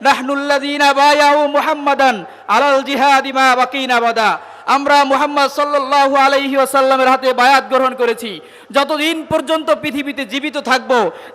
নাহনুল্লাযীনা বায়াউ মুহাম্মাদান আলাল জিহাদি মা বাকিনা বাদা। আমরা মুহাম্মদ সাল্লাল্লাহু আলাইহি ওয়াসাল্লামের হাতে বায়াত গ্রহণ করেছি। যতদিন পর্যন্ত পৃথিবীতে জীবিত থাকব,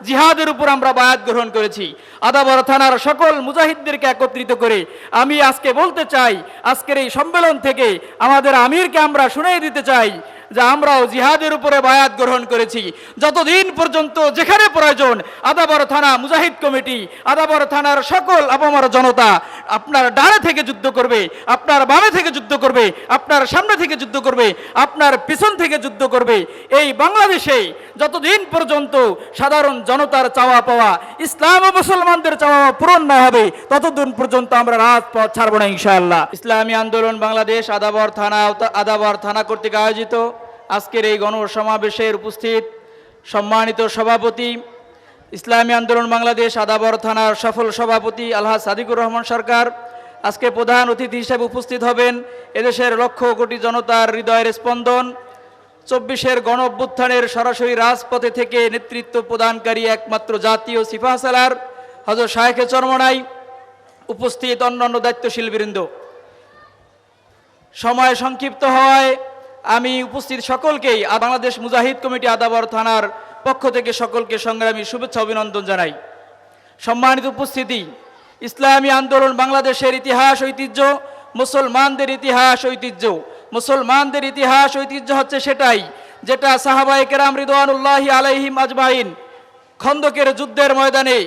জিহাদের উপর আমরা বায়াত গ্রহণ করেছি। আদাবর থানার সকল মুজাহিদদেরকে একত্রিত করে আমি আজকে বলতে চাই, আজকের এই সম্মেলন থেকে আমাদের আমিরকে আমরা শুনিয়ে দিতে চাই। যে আমরাও জিহাদের উপরে বায়াত গ্রহণ করেছি। যতদিন পর্যন্ত যেখানে প্রয়োজন, আদাবর থানা মুজাহিদ কমিটি, আদাবর থানার সকল আপামর জনতা আপনার ডানে থেকে যুদ্ধ করবে, আপনার বামে থেকে যুদ্ধ করবে, আপনার সামনে থেকে যুদ্ধ করবে, আপনার পিছন থেকে যুদ্ধ করবে। এই বাংলাদেশে যতদিন পর্যন্ত সাধারণ জনতার চাওয়া পাওয়া, ইসলাম ও মুসলমানদের চাওয়া পূরণ না হবে, ততদিন পর্যন্ত আমরা রাজপথ ছাড়বো না ইনশাআল্লাহ। ইসলামী আন্দোলন বাংলাদেশ আদাবর থানা আদাবর থানা কর্তৃক আয়োজিত। আজকের এই গণসমাবেশের উপস্থিত সম্মানিত সভাপতি, ইসলামী আন্দোলন বাংলাদেশ আদাবর থানার সফল সভাপতি আলহাজ সাদিকুর রহমান সরকার। আজকে প্রধান অতিথি হিসেবে উপস্থিত হবেন এদেশের লক্ষ কোটি জনতার হৃদয়ের স্পন্দন। চব্বিশের গণ অভ্যুত্থানের সরাসরি রাজপথে থেকে নেতৃত্ব প্রদানকারী একমাত্র জাতীয় সিফা সালার হজর শাহেখে চরমনাই, উপস্থিত অন্যান্য দায়িত্বশীল বৃন্দ। সময় সংক্ষিপ্ত হওয়ায় আমি উপস্থিত সকলকেই বাংলাদেশ মুজাহিদ কমিটি আদাবর থানার পক্ষ থেকে সকলকে সংগ্রামী শুভেচ্ছা অভিনন্দন জানাই। সম্মানিত উপস্থিতি, ইসলামী আন্দোলন বাংলাদেশের ইতিহাস ঐতিহ্য, মুসলমানদের ইতিহাস ঐতিহ্য। মুসলমানদের ইতিহাস ঐতিহ্য হচ্ছে সেটাই যেটা সাহাবাই কেরাম রিদওয়ানুল্লাহ আলাইহিম আজমাইন খন্দকের যুদ্ধের ময়দানে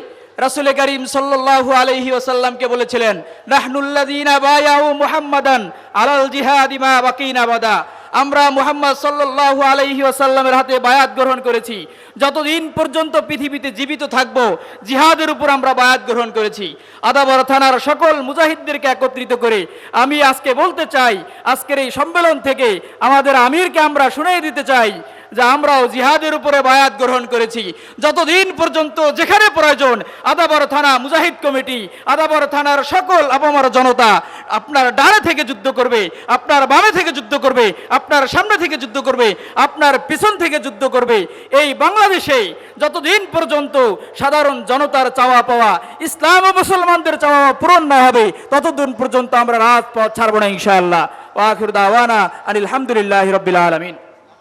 রাসুল করিম সাল্লাল্লাহু আলাইহি ওয়াসাল্লামকে বলেছিলেন নাহনুল্লাযীনা বায়াউ মুহাম্মাদান আলাল জিহাদি মা বাকিনা বাদা। আমরা মুহাম্মদ সাল্লাল্লাহু আলহি আসাল্লামের হাতে বায়াত গ্রহণ করেছি। যতদিন পর্যন্ত পৃথিবীতে জীবিত থাকব, জিহাদের উপর আমরা বায়াত গ্রহণ করেছি। আদাবর থানার সকল মুজাহিদদেরকে একত্রিত করে আমি আজকে বলতে চাই, আজকের এই সম্মেলন থেকে আমাদের আমিরকে আমরা শুনিয়ে দিতে চাই। যে আমরাও জিহাদের উপরে বায়াত গ্রহণ করেছি। যতদিন পর্যন্ত যেখানে প্রয়োজন, আদাবর থানা মুজাহিদ কমিটি, আদাবর থানার সকল আপামর জনতা আপনার ডানে থেকে যুদ্ধ করবে, আপনার বামে থেকে যুদ্ধ করবে, আপনার সামনে থেকে যুদ্ধ করবে, আপনার পিছন থেকে যুদ্ধ করবে। এই বাংলাদেশে যতদিন পর্যন্ত সাধারণ জনতার চাওয়া পাওয়া, ইসলাম ও মুসলমানদের চাওয়া পূরণ না হবে, ততদিন পর্যন্ত আমরা রাজপথ ছাড়বো না ইনশাআল্লাহ। ওয়াখির দাওয়ানা আনিল হামদুলিল্লাহ রবিল আলমিন।